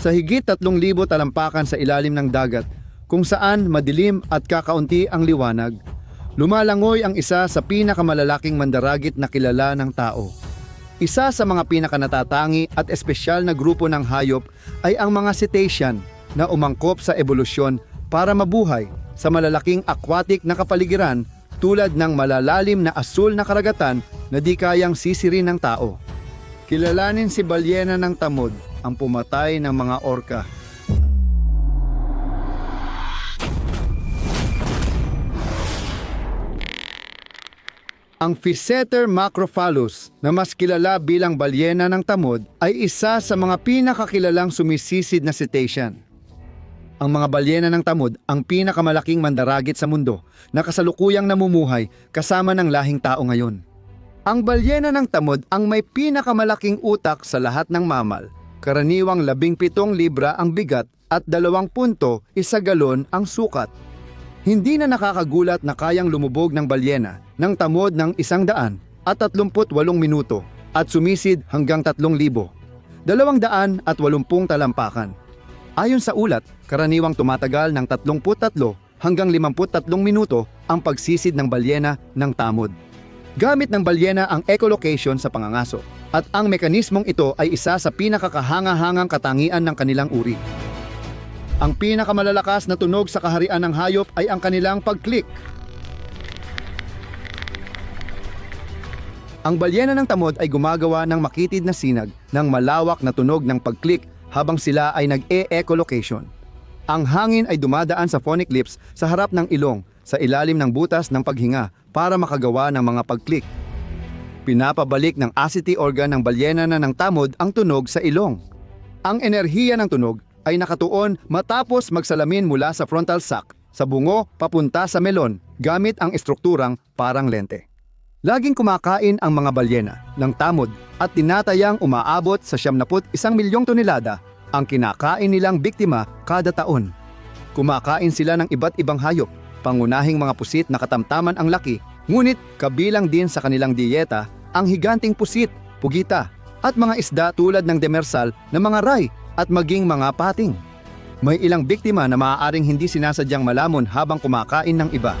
sa higit 3,000 talampakan sa ilalim ng dagat kung saan madilim at kakaunti ang liwanag, lumalangoy ang isa sa pinakamalalaking mandaragit na kilala ng tao. Isa sa mga pinakanatatangi at espesyal na grupo ng hayop ay ang mga cetacean na umangkop sa ebolusyon para mabuhay sa malalaking aquatic na kapaligiran tulad ng malalalim na asul na karagatan na di kayang sisirin ng tao. Kilalanin si balyena ng tamod, ang pumatay ng mga orka. Ang Physeter macrophalus na mas kilala bilang balyena ng tamod ay isa sa mga pinakakilalang sumisisid na cetacean. Ang mga balyena ng tamod ang pinakamalaking mandaragit sa mundo na kasalukuyang namumuhay kasama ng lahing tao ngayon. Ang balyena ng tamod ang may pinakamalaking utak sa lahat ng mamal. Karaniwang 17 libra ang bigat at 2 punto isa galon ang sukat. Hindi na nakakagulat na kayang lumubog ng balyena ng tamod ng isang daan at 38 minuto at sumisid hanggang 3,000. Dalawang daan at 80 talampakan. Ayon sa ulat, karaniwang tumatagal ng 33 hanggang 53 minuto ang pagsisid ng balyena ng tamod. Gamit ng balyena ang echolocation sa pangangaso at ang mekanismong ito ay isa sa pinakakahanga-hangang katangian ng kanilang uri. Ang pinakamalalakas na tunog sa kaharian ng hayop ay ang kanilang pag-click. Ang balyena ng tamod ay gumagawa ng makitid na sinag ng malawak na tunog ng pag-click habang sila ay nag-e-echolocation. Ang hangin ay dumadaan sa phonic lips sa harap ng ilong sa ilalim ng butas ng paghinga para makagawa ng mga pag-click. Pinapabalik ng acety organ ng balyena na ng tamod ang tunog sa ilong. Ang enerhiya ng tunog ay nakatuon matapos magsalamin mula sa frontal sac sa bungo papunta sa melon gamit ang estrukturang parang lente. Laging kumakain ang mga balyena ng tamod at tinatayang umaabot sa 71 milyong tonelada ang kinakain nilang biktima kada taon. Kumakain sila ng iba't ibang hayop, pangunahing mga pusit na katamtaman ang laki, ngunit kabilang din sa kanilang diyeta ang higanting pusit, pugita, at mga isda tulad ng demersal na mga ray at maging mga pating. May ilang biktima na maaaring hindi sinasadyang malamon habang kumakain ng iba.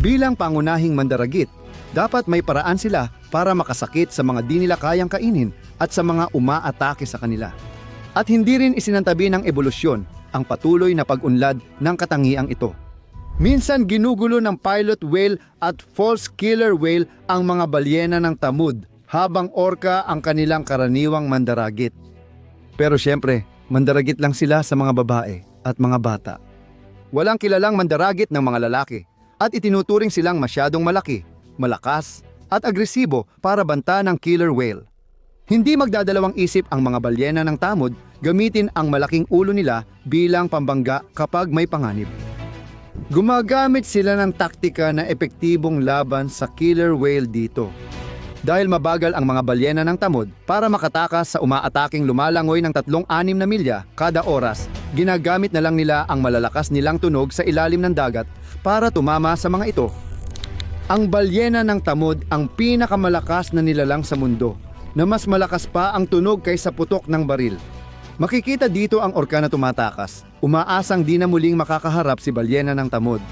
Bilang pangunahing mandaragit, dapat may paraan sila para makasakit sa mga di nila kayang kainin at sa mga umaatake sa kanila. At hindi rin isinantabi ng ebolusyon ang patuloy na pag-unlad ng katangiang ito. Minsan ginugulo ng pilot whale at false killer whale ang mga balyena ng tamud habang orka ang kanilang karaniwang mandaragit. Pero siyempre, mandaragit lang sila sa mga babae at mga bata. Walang kilalang mandaragit ng mga lalaki at itinuturing silang masyadong malaki, malakas at agresibo para banta ng killer whale. Hindi magdadalawang isip ang mga balyena ng tamod gamitin ang malaking ulo nila bilang pambangga kapag may panganib. Gumagamit sila ng taktika na epektibong laban sa killer whale dito. Dahil mabagal ang mga balyena ng tamod para makatakas sa umaataking lumalangoy ng 3-6 na milya kada oras, ginagamit na lang nila ang malalakas nilang tunog sa ilalim ng dagat para tumama sa mga ito. Ang balyena ng tamod ang pinakamalakas na nilalang sa mundo na mas malakas pa ang tunog kaysa putok ng baril. Makikita dito ang orka na tumatakas. Umaasang di na muling makakaharap si balyena ng tamod.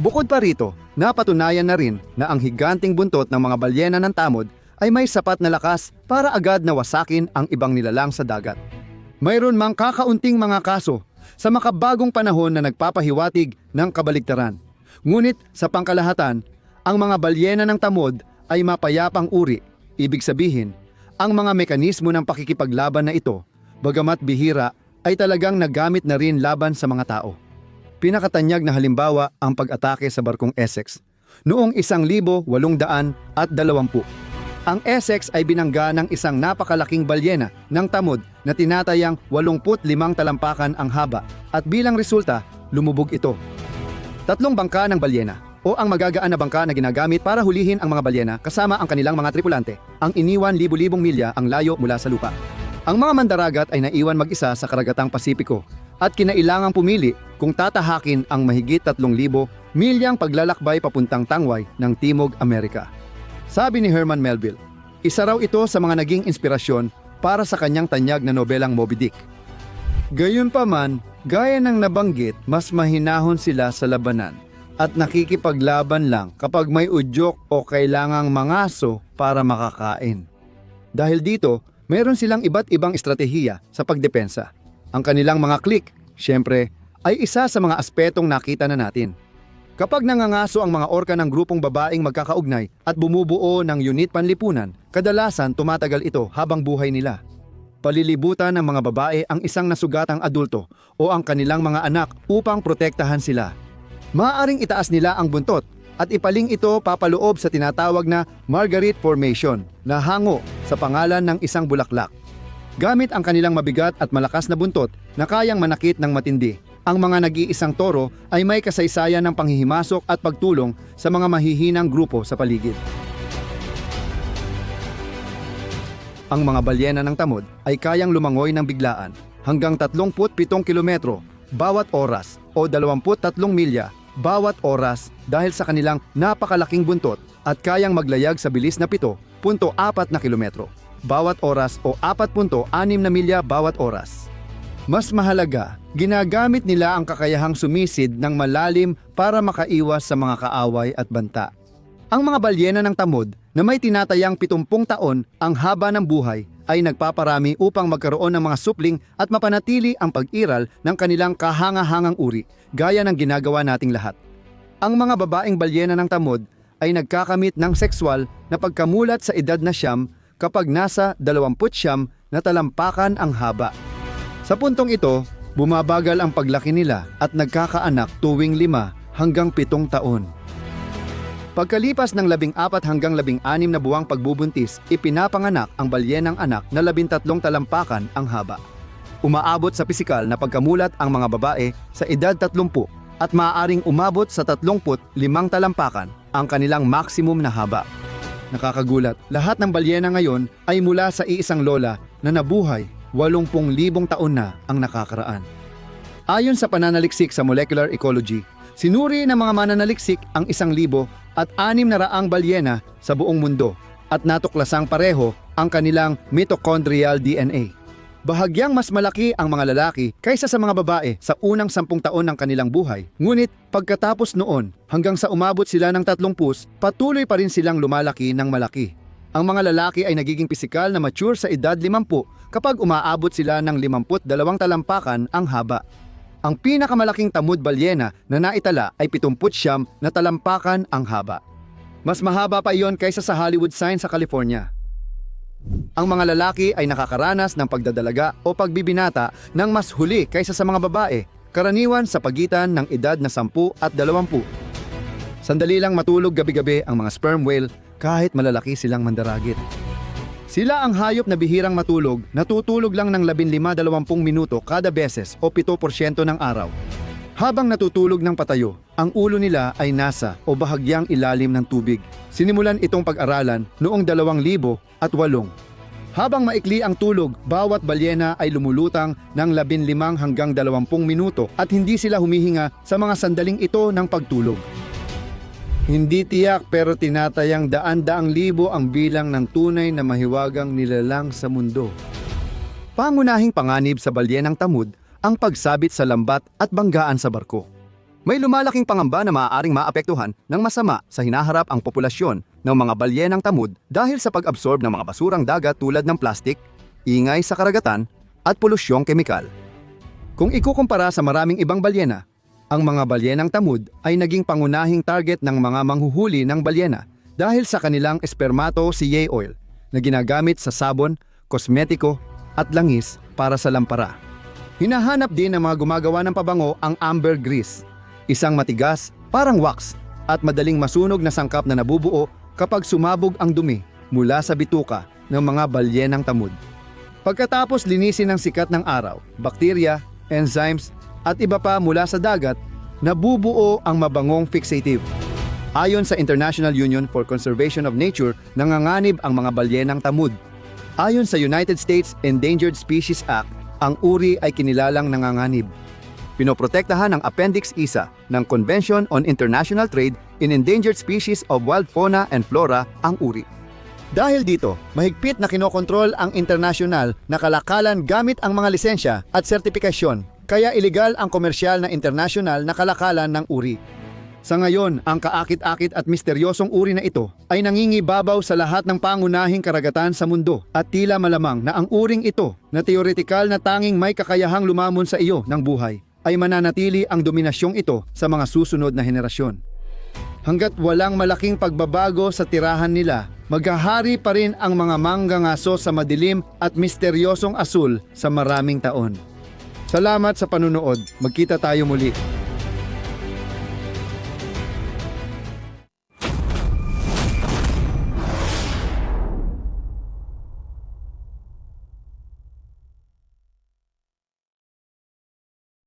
Bukod pa rito, napatunayan na rin na ang higanting buntot ng mga balyena ng tamod ay may sapat na lakas para agad na wasakin ang ibang nilalang sa dagat. Mayroon mang kakaunting mga kaso sa makabagong panahon na nagpapahiwatig ng kabaligtaran. Ngunit sa pangkalahatan, ang mga balyena ng tamod ay mapayapang uri. Ibig sabihin, ang mga mekanismo ng pakikipaglaban na ito, bagamat bihira, ay talagang nagamit na rin laban sa mga tao. Pinakatanyag na halimbawa ang pag-atake sa barkong Essex noong 1820. Ang Essex ay binangga ng isang napakalaking balyena ng tamod na tinatayang 85 talampakan ang haba at bilang resulta, lumubog ito. Tatlong bangka ng balyena o ang magagaan na bangka na ginagamit para hulihin ang mga balyena kasama ang kanilang mga tripulante ang iniwan libu-libong milya ang layo mula sa lupa. Ang mga mandaragat ay naiwan mag-isa sa karagatang Pasipiko at kinailangang pumili kung tatahakin ang mahigit 3,000 milyang paglalakbay papuntang tangway ng Timog Amerika. Sabi ni Herman Melville, Isa raw ito sa mga naging inspirasyon para sa kanyang tanyag na nobelang Moby Dick. Gayunpaman, gaya ng nabanggit, mas mahinahon sila sa labanan at nakikipaglaban lang kapag may udyok o kailangang mangaso para makakain. Dahil dito, meron silang iba't ibang estratehiya sa pagdepensa. Ang kanilang mga click, syempre, ay isa sa mga aspetong nakita na natin. Kapag nangangaso ang mga orka ng grupong babaeng magkakaugnay at bumubuo ng unit panlipunan, kadalasan tumatagal ito habang buhay nila. Palilibutan ng mga babae ang isang nasugatang adulto o ang kanilang mga anak upang protektahan sila. Maaaring itaas nila ang buntot at ipaling ito papaloob sa tinatawag na Margaret Formation na hango sa pangalan ng isang bulaklak. Gamit ang kanilang mabigat at malakas na buntot na kayang manakit ng matindi, ang mga nag-iisang toro ay may kasaysayan ng panghihimasok at pagtulong sa mga mahihinang grupo sa paligid. Ang mga balyena ng tamod ay kayang lumangoy ng biglaan hanggang 37 kilometro bawat oras o 23 milya bawat oras dahil sa kanilang napakalaking buntot at kayang maglayag sa bilis na 7.4 na kilometro bawat oras o 4.6 na milya bawat oras. Mas mahalaga, ginagamit nila ang kakayahang sumisid ng malalim para makaiwas sa mga kaaway at banta. Ang mga balyena ng tamod na may tinatayang 70 taon ang haba ng buhay ay nagpaparami upang magkaroon ng mga supling at mapanatili ang pag-iral ng kanilang kahanga-hangang uri gaya ng ginagawa nating lahat. Ang mga babaeng balyena ng tamod ay nagkakamit ng sexual na pagkamulat sa edad na siyam kapag nasa 20 siyam na talampakan ang haba. Sa puntong ito, bumabagal ang paglaki nila at nagkakaanak tuwing lima hanggang pitong taon. Pagkalipas ng labing apat hanggang labing anim na buwang pagbubuntis, ipinapanganak ang balyenang anak na labintatlong talampakan ang haba. Umaabot sa pisikal na pagkamulat ang mga babae sa edad 30 at maaaring umabot sa 35 talampakan ang kanilang maximum na haba. Nakakagulat, lahat ng balyena ngayon ay mula sa iisang lola na nabuhay 80,000 taon na ang nakakaraan. Ayon sa pananaliksik sa molecular ecology, sinuri ng mga mananaliksik ang isang libo at anim na raang balyena sa buong mundo at natuklasang pareho ang kanilang mitochondrial DNA. Bahagyang mas malaki ang mga lalaki kaysa sa mga babae sa unang sampung taon ng kanilang buhay. Ngunit pagkatapos noon, hanggang sa umabot sila ng tatlong pus, patuloy pa rin silang lumalaki ng malaki. Ang mga lalaki ay nagiging pisikal na mature sa edad 50 kapag umaabot sila ng 52 talampakan ang haba. Ang pinakamalaking tamod balyena na naitala ay 70 na talampakan ang haba. Mas mahaba pa iyon kaysa sa Hollywood sign sa California. Ang mga lalaki ay nakakaranas ng pagdadalaga o pagbibinata ng mas huli kaysa sa mga babae, karaniwan sa pagitan ng edad na 10 at 20. Sandali lang matulog gabi-gabi ang mga sperm whale kahit malalaki silang mandaragit. Sila ang hayop na bihirang matulog, natutulog lang ng 15-20 minuto kada beses o 7% ng araw. Habang natutulog ng patayo, ang ulo nila ay nasa o bahagyang ilalim ng tubig. Sinimulan itong pag-aralan noong 2008. Habang maikli ang tulog, bawat balyena ay lumulutang ng 15 hanggang 20 minuto at hindi sila humihinga sa mga sandaling ito ng pagtulog. Hindi tiyak pero tinatayang daan-daang libo ang bilang ng tunay na mahiwagang nilalang sa mundo. Pangunahing panganib sa balyenang tamud ang pagsabit sa lambat at banggaan sa barko. May lumalaking pangamba na maaaring maapektuhan ng masama sa hinaharap ang populasyon ng mga balyenang tamud dahil sa pag-absorb ng mga basurang dagat tulad ng plastik, ingay sa karagatan, at polusyong kemikal. Kung ikukumpara sa maraming ibang balyena, ang mga balyenang tamud ay naging pangunahing target ng mga manghuhuli ng balyena dahil sa kanilang espermato CA oil na ginagamit sa sabon, kosmetiko at langis para sa lampara. Hinahanap din ng mga gumagawa ng pabango ang ambergris, isang matigas, parang wax, at madaling masunog na sangkap na nabubuo kapag sumabog ang dumi mula sa bituka ng mga balyenang tamud. Pagkatapos linisin ng sikat ng araw, bakterya, enzymes, at iba pa mula sa dagat, nabubuo ang mabangong fixative. Ayon sa International Union for Conservation of Nature, nanganganib ang mga balyenang tamud. Ayon sa United States Endangered Species Act, ang uri ay kinilalang nanganganib. Pinoprotektahan ng Appendix Isa ng Convention on International Trade in Endangered Species of Wild Fauna and Flora ang uri. Dahil dito, mahigpit na kinokontrol ang internasyonal na kalakalan gamit ang mga lisensya at sertifikasyon, kaya ilegal ang komersyal na internasyonal na kalakalan ng uri. Sa ngayon, ang kaakit-akit at misteryosong uri na ito ay nangingibabaw sa lahat ng pangunahing karagatan sa mundo at tila malamang na ang uring ito na teoretikal na tanging may kakayahang lumamon sa iyo ng buhay ay mananatili ang dominasyong ito sa mga susunod na henerasyon. Hanggat walang malaking pagbabago sa tirahan nila, maghahari pa rin ang mga manggangaso sa madilim at misteryosong asul sa maraming taon. Salamat sa panunood. Magkita tayo muli.